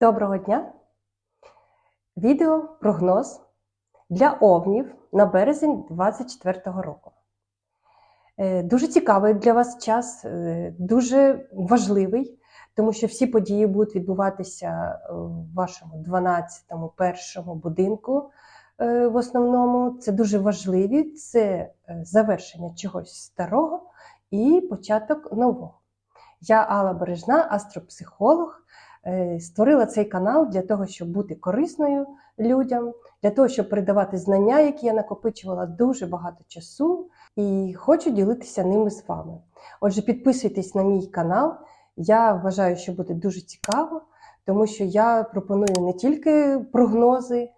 Доброго дня! Відео прогноз для овнів на березень 2024 року. Е, Дуже цікавий для вас час, е, дуже важливий, тому що всі події будуть відбуватися е, в вашому 12-му першому будинку. В основному це дуже важливі, це завершення чогось старого і початок нового. Я Алла Бережна, астропсихолог. Е, Створила цей канал для того, щоб бути корисною людям, для того, щоб передавати знання, які я накопичувала дуже багато часу, і хочу ділитися ними з вами. Отже, підписуйтесь на мій канал. Я вважаю, що буде дуже цікаво, тому що я пропоную не тільки прогнози, е,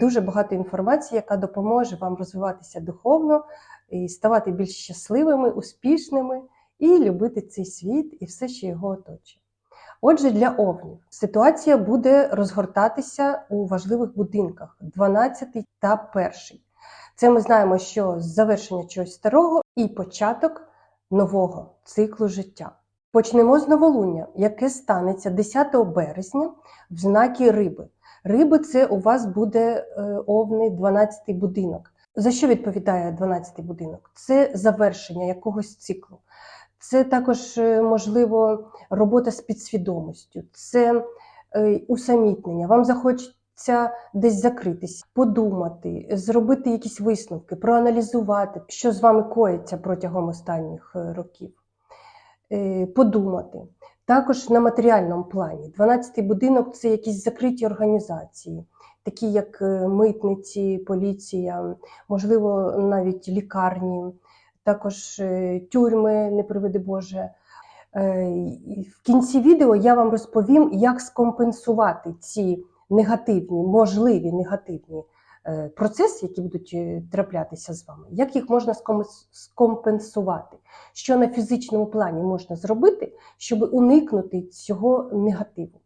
дуже багато інформації, яка допоможе вам розвиватися духовно і ставати більш щасливими, успішними і любити цей світ і все, що його оточує. Отже, для овнів ситуація буде розгортатися у важливих будинках 12 та 1. Це ми знаємо, що завершення чогось старого і початок нового циклу життя. Почнемо з новолуння, яке станеться 10 березня в знакі риби. Риби це у вас буде е, овни 12 будинок. За що відповідає 12 будинок? Це завершення якогось циклу. Це також е, можливо робота з підсвідомістю, це е, усамітнення. Вам захочеться десь закритись, подумати, зробити якісь висновки, проаналізувати, що з вами коїться протягом останніх е, років, подумати. Також на матеріальному плані. 12-й будинок це якісь закриті організації, такі як митниці, поліція, можливо, навіть лікарні також е, тюрми, не приведи Боже. Е, В кінці відео я вам розповім, як скомпенсувати ці негативні, можливі негативні е, процеси, які будуть траплятися з вами, як їх можна скомпенсувати, що на фізичному плані можна зробити, щоб уникнути цього негативу.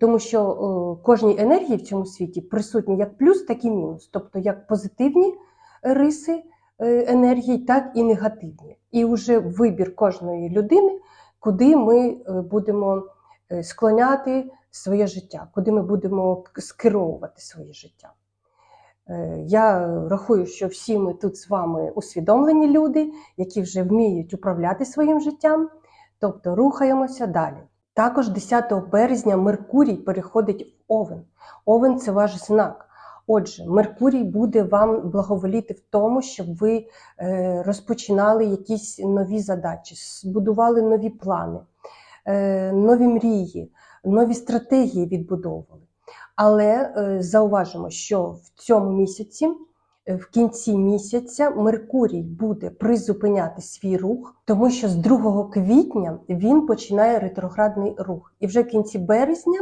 Тому що кожній енергії в цьому світі присутні як плюс, так і мінус, тобто як позитивні риси енергії, так і негативні. І вже вибір кожної людини, куди ми е, будемо е, склоняти своє життя, куди ми будемо скеровувати своє життя. Е, Я рахую, що всі ми тут з вами усвідомлені люди, які вже вміють управляти своїм життям, тобто рухаємося далі. Також 10 березня Меркурій переходить в Овен. Овен це ваш знак. Отже, Меркурій буде вам благоволіти в тому, щоб ви е, розпочинали якісь нові задачі, збудували нові плани, е, нові мрії, нові стратегії відбудовували. Але е, зауважимо, що в цьому місяці, в кінці місяця, Меркурій буде призупиняти свій рух, тому що з 2 квітня він починає ретроградний рух. І вже в кінці березня,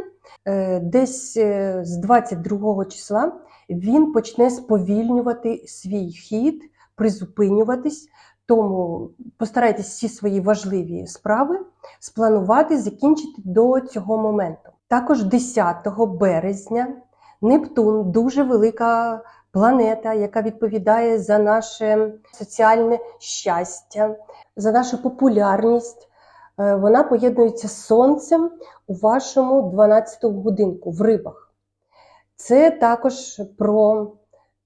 десь е, з 22 числа, він почне сповільнювати свій хід, призупинюватись. Тому постарайтесь всі свої важливі справи спланувати, закінчити до цього моменту. Також 10 березня Нептун дуже велика планета, яка відповідає за наше соціальне щастя, за нашу популярність. Е, Вона поєднується з сонцем у вашому 12 будинку в рибах. Це також про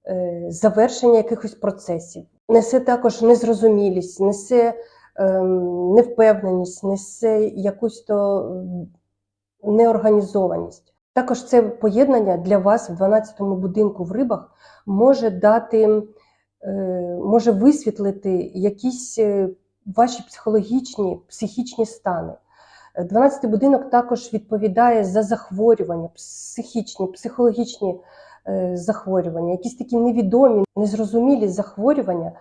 е, завершення якихось процесів. Несе також незрозумілість, несе ем, невпевненість, несе якусь то неорганізованість. Також це поєднання для вас в 12-му будинку в рибах може дати, е, може висвітлити якісь ваші психологічні, психічні стани. 12-й будинок також відповідає за захворювання, психічні, психологічні е, захворювання, якісь такі невідомі, незрозумілі захворювання,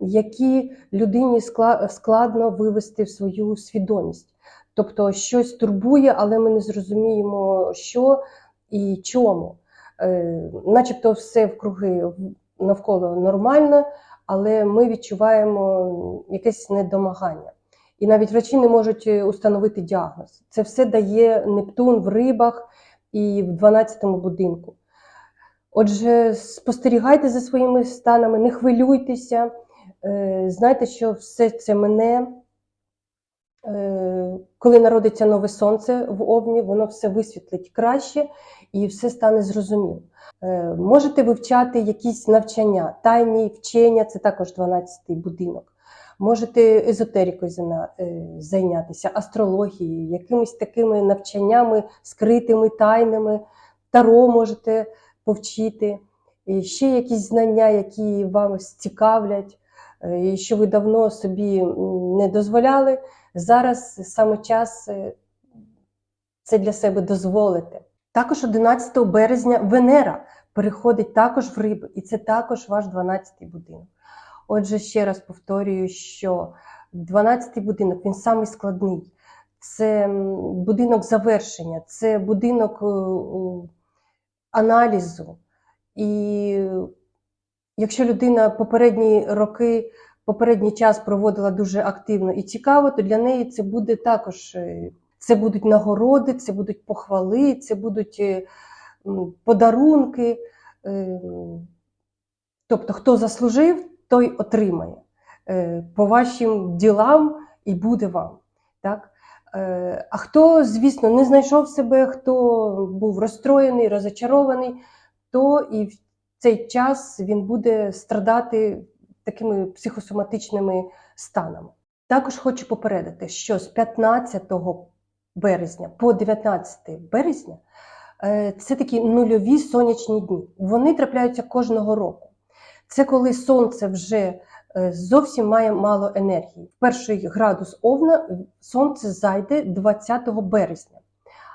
які людині складно вивести в свою свідомість. Тобто щось турбує, але ми не зрозуміємо, що і чому. Е, начебто все в- навколо нормально, але ми відчуваємо якесь недомагання. І навіть врачі не можуть е, установити діагноз. Це все дає Нептун в рибах і в 12-му будинку. Отже, спостерігайте за своїми станами, не хвилюйтеся, е, знайте, що все це мене. Е, Коли народиться нове сонце в Овні, воно все висвітлить краще і все стане зрозуміло. Е, Можете вивчати якісь навчання, тайні вчення, це також 12-й будинок. Можете езотерикою е, зайнятися, астрологією, якимись такими навчаннями, скритими, тайними, таро можете повчити, і ще якісь знання, які вам цікавлять, що ви давно собі не дозволяли. Зараз саме час е, це для себе дозволити. Також 11 березня Венера переходить також в риби, і це також ваш 12-й будинок. Отже, ще раз повторюю, що 12-й будинок він самий складний. Це будинок завершення, це будинок е, е, аналізу. І якщо людина попередні роки, попередній час проводила дуже активно і цікаво, то для неї це буде також е, це будуть нагороди, це будуть похвали, це будуть е, подарунки. Е, Тобто, хто заслужив, той отримає по вашим ділам і буде вам. Так? А хто, звісно, не знайшов себе, хто був розстроєний, розочарований, то і в цей час він буде страдати такими психосоматичними станами. Також хочу попередити, що з 15 березня по 19 березня е, це такі нульові сонячні дні. Вони трапляються кожного року. Це коли сонце вже е, зовсім має мало енергії. В перший градус овна сонце зайде 20 березня.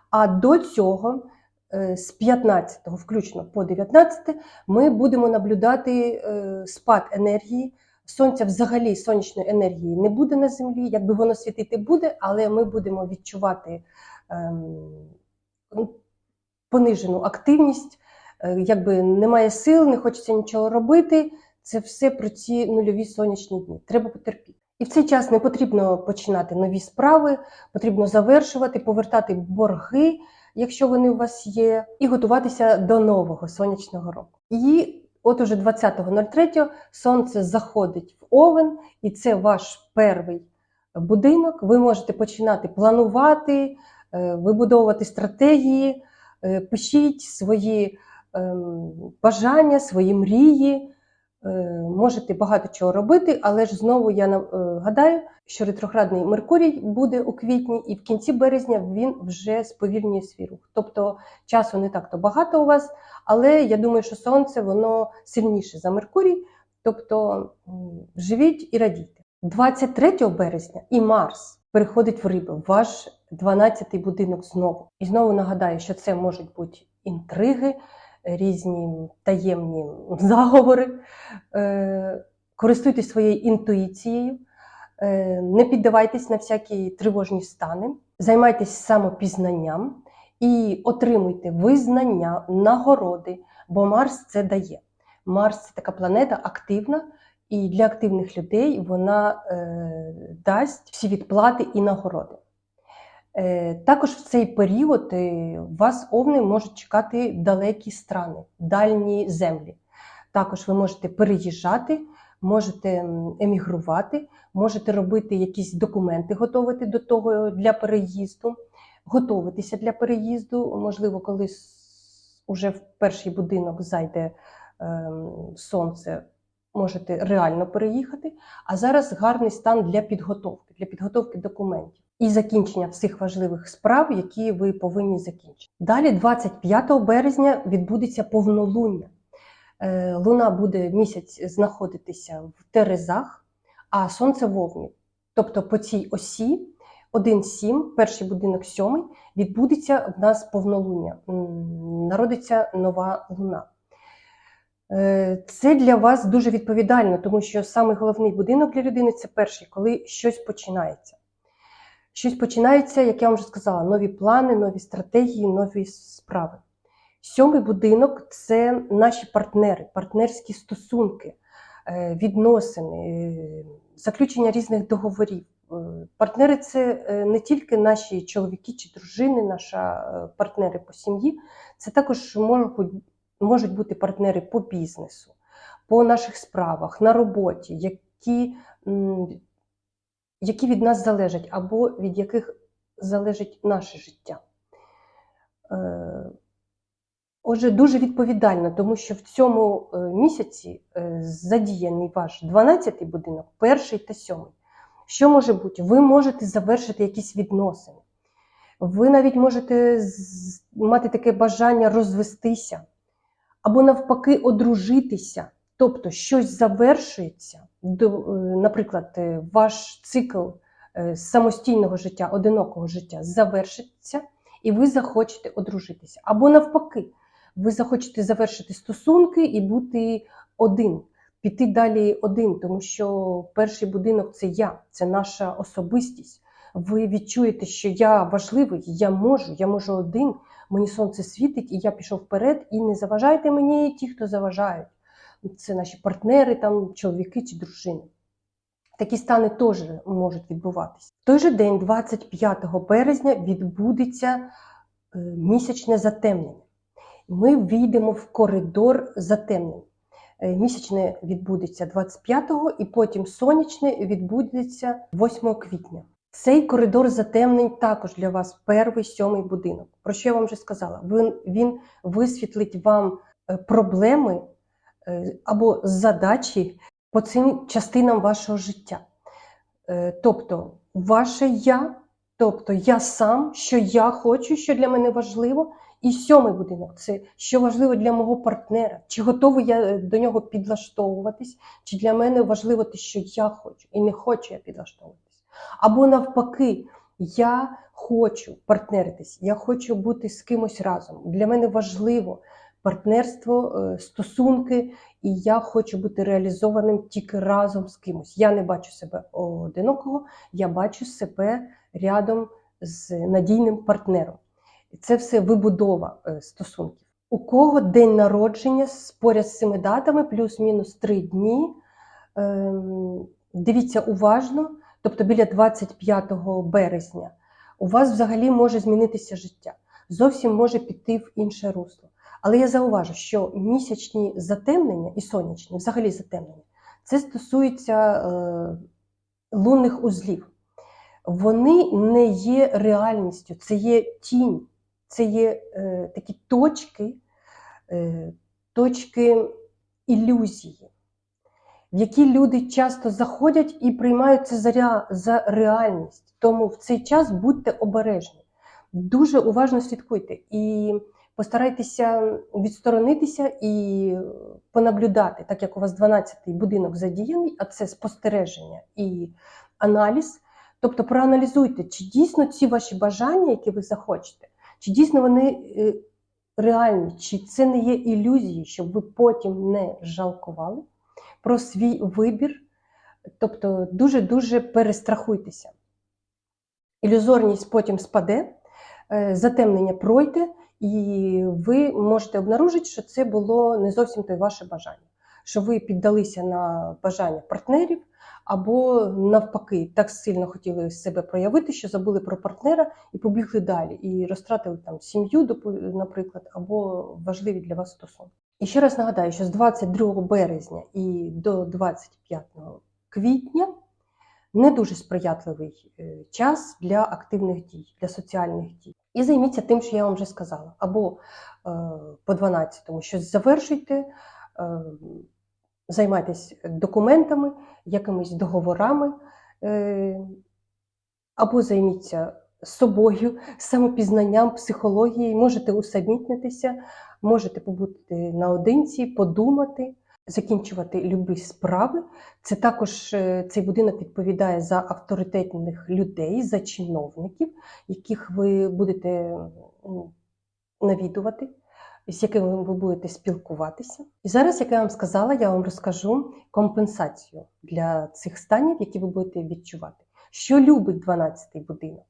А до цього, з 15 включно по 19, ми будемо наблюдати е, спад енергії. Сонця взагалі сонячної енергії не буде на землі, якби воно світити буде, але ми будемо відчувати ем, ну, понижену активність, е, якби немає сил, не хочеться нічого робити. Це все про ці нульові сонячні дні. Треба потерпіти. І в цей час не потрібно починати нові справи, потрібно завершувати, повертати борги, якщо вони у вас є, і готуватися до нового сонячного року. І от уже 20.03 сонце заходить в овен, і це ваш перший будинок. Ви можете починати планувати, е, вибудовувати стратегії, е, пишіть свої ем, бажання, свої мрії. Е, Можете багато чого робити, але ж знову я нагадаю, що ретроградний Меркурій буде у квітні, і в кінці березня він вже сповільнює свій рух. Тобто часу не так то багато у вас, але я думаю, що сонце воно сильніше за Меркурій. Тобто живіть і радійте. 23 березня і Марс переходить в риби, ваш 12-й будинок знову. І знову нагадаю, що це можуть бути інтриги, різні таємні заговори. Е, Користуйтесь своєю інтуїцією, е, не піддавайтесь на всякі тривожні стани, займайтесь самопізнанням і отримуйте визнання, нагороди, бо Марс це дає. Марс це така планета активна, і для активних людей вона е, дасть всі відплати і нагороди. Е, також в цей період е, вас овни можуть чекати далекі страни, дальні землі. Також ви можете переїжджати, можете емігрувати, можете робити якісь документи, готувати до того для переїзду, готуватися для переїзду. Можливо, коли уже в перший будинок зайде ем, сонце, можете реально переїхати. А зараз гарний стан для підготовки, для підготовки документів і закінчення всіх важливих справ, які ви повинні закінчити. Далі, 25 березня, відбудеться повнолуння. Е, Луна буде місяць знаходитися в Терезах, а сонце в Овні. Тобто по цій осі 1-7, перший будинок сьомий, відбудеться в нас повнолуння, народиться нова луна. Е, Це для вас дуже відповідально, тому що самий головний будинок для людини це перший, коли щось починається. Щось починається, як я вам вже сказала, нові плани, нові стратегії, нові справи. Сьомий будинок це наші партнери, партнерські стосунки, е, відносини, е, заключення різних договорів. Е, Партнери це не тільки наші чоловіки чи дружини, наша е, партнери по сім'ї, це також можуть, можуть бути партнери по бізнесу, по наших справах, на роботі, які які від нас залежать, або від яких залежить наше життя. Е, Отже, дуже відповідально, тому що в цьому е, місяці е, задіяний ваш 12-й будинок, перший та сьомий. Що може бути? Ви можете завершити якісь відносини. Ви навіть можете мати таке бажання розвестися, або навпаки, одружитися. Тобто щось завершується, е, наприклад, е, ваш цикл е, самостійного життя, одинокого життя завершиться, і ви захочете одружитися. Або навпаки, ви захочете завершити стосунки і бути один, піти далі один, тому що перший будинок це я, це наша особистість. Ви відчуєте, що я важливий, я можу, я можу один, мені сонце світить, і я пішов вперед, і не заважайте мені ті, хто заважають. Це наші партнери, там, чоловіки чи дружини. Такі стани теж можуть відбуватися. В той же день, 25 березня, відбудеться е, місячне затемнення. Ми війдемо в коридор затемнень. Е, Місячне відбудеться 25-го, і потім сонячне відбудеться 8 квітня. Цей коридор затемнень також для вас перший сьомий будинок. Про що я вам вже сказала? Він, він висвітлить вам е, проблеми або задачі по цим частинам вашого життя. Е, Тобто, ваше я, тобто я сам, що я хочу, що для мене важливо. І сьомий будинок це що важливо для мого партнера, чи готовий я е, до нього підлаштовуватись, чи для мене важливо те, що я хочу, і не хочу я підлаштовуватись. Або навпаки, я хочу партнеритись, я хочу бути з кимось разом. Для мене важливо партнерство, е, стосунки, і я хочу бути реалізованим тільки разом з кимось. Я не бачу себе одинокого, я бачу себе рядом з надійним партнером. Це все вибудова е, стосунків. У кого день народження поряд з цими датами, плюс-мінус три дні. Ем, Дивіться уважно, тобто біля 25 березня, у вас взагалі може змінитися життя. Зовсім може піти в інше русло. Але я зауважу, що місячні затемнення і сонячні, взагалі затемнення, це стосується е, лунних узлів. Вони не є реальністю, це є тінь, це є е, такі точки, е, точки ілюзії, в які люди часто заходять і приймають це за, за реальність. Тому в цей час будьте обережні, дуже уважно слідкуйте і постарайтеся відсторонитися і понаблюдати, так як у вас 12-й будинок задіяний, а це спостереження і аналіз. Тобто проаналізуйте, чи дійсно ці ваші бажання, які ви захочете, чи дійсно вони е, реальні, чи це не є ілюзії, щоб ви потім не жалкували про свій вибір. Тобто дуже-дуже перестрахуйтеся. Ілюзорність потім спаде, затемнення пройде, і ви можете обнаружити, що це було не зовсім те ваше бажання, що ви піддалися на бажання партнерів, або навпаки, так сильно хотіли себе проявити, що забули про партнера і побігли далі, і розтратили там сім'ю, наприклад, або важливі для вас стосунки. І ще раз нагадаю, що з 22 березня і до 25 квітня не дуже сприятливий е, час для активних дій, для соціальних дій. І займіться тим, що я вам вже сказала. Або е, по 12-му щось завершуйте, е, займайтесь документами, якимись договорами, е, або займіться собою, самопізнанням, психологією, можете усамітнитися, можете побути наодинці, подумати, закінчувати любі справи. Це також е, цей будинок відповідає за авторитетних людей, за чиновників, яких ви будете навідувати, з якими ви будете спілкуватися. І зараз, як я вам сказала, я вам розкажу компенсацію для цих станів, які ви будете відчувати. Що любить 12-й будинок?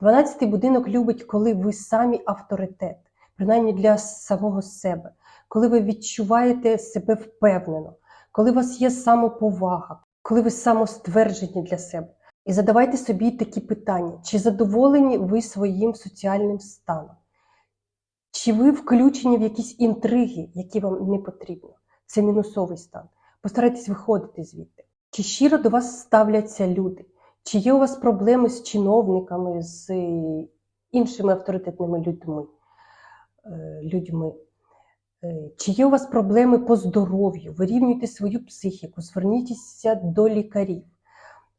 12-й будинок любить, коли ви самі авторитет, принаймні для самого себе, коли ви відчуваєте себе впевнено, коли у вас є самоповага, коли ви самостверджені для себе. І задавайте собі такі питання: чи задоволені ви своїм соціальним станом? Чи ви включені в якісь інтриги, які вам не потрібні? Це мінусовий стан. Постарайтесь виходити звідти. Чи щиро до вас ставляться люди? Чи є у вас проблеми з чиновниками, з іншими авторитетними людьми? е, людьми? Е, Чи є у вас проблеми по здоров'ю? Вирівнюйте свою психіку, зверніться до лікарів,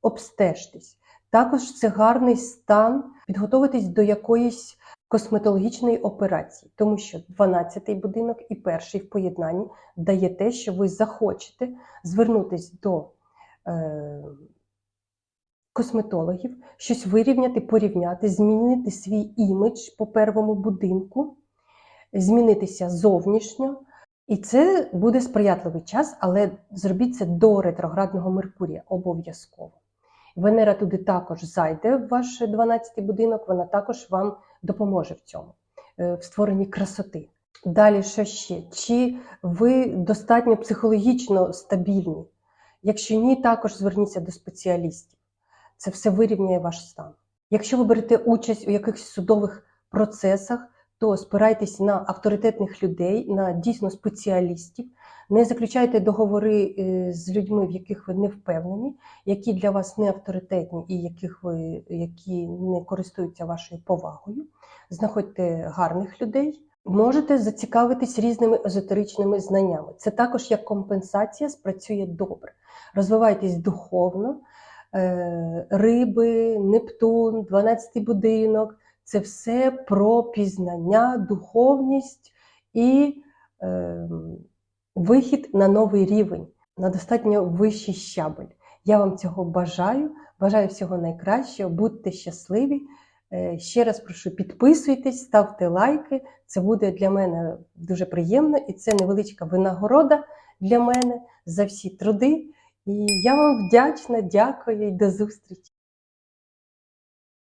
обстежтесь. Також це гарний стан підготуватись до якоїсь косметологічної операції, тому що 12-й будинок і перший в поєднанні дає те, що ви захочете звернутись до е, косметологів, щось вирівняти, порівняти, змінити свій імідж по первому будинку, змінитися зовнішньо. І це буде сприятливий час, але зробіть це до ретроградного Меркурія обов'язково. Венера туди також зайде в ваш 12-й будинок, вона також вам допоможе в цьому, е, в створенні красоти. Далі, що ще? Чи ви достатньо психологічно стабільні? Якщо ні, також зверніться до спеціалістів. Це все вирівняє ваш стан. Якщо ви берете участь у якихось судових процесах, то спирайтесь на авторитетних людей, на дійсно спеціалістів. Не заключайте договори е, з людьми, в яких ви не впевнені, які для вас не авторитетні і яких ви, які не користуються вашою повагою. Знаходьте гарних людей. Можете зацікавитись різними езотеричними знаннями. Це також як компенсація спрацює добре. Розвивайтесь духовно, Е, риби, Нептун, 12-й будинок це все про пізнання, духовність і е, вихід на новий рівень, на достатньо вищий щабель. Я вам цього бажаю, бажаю всього найкращого, будьте щасливі. Е, Ще раз прошу, підписуйтесь, ставте лайки. Це буде для мене дуже приємно і це невеличка винагорода для мене за всі труди. І я вам вдячна, дякую і до зустрічі!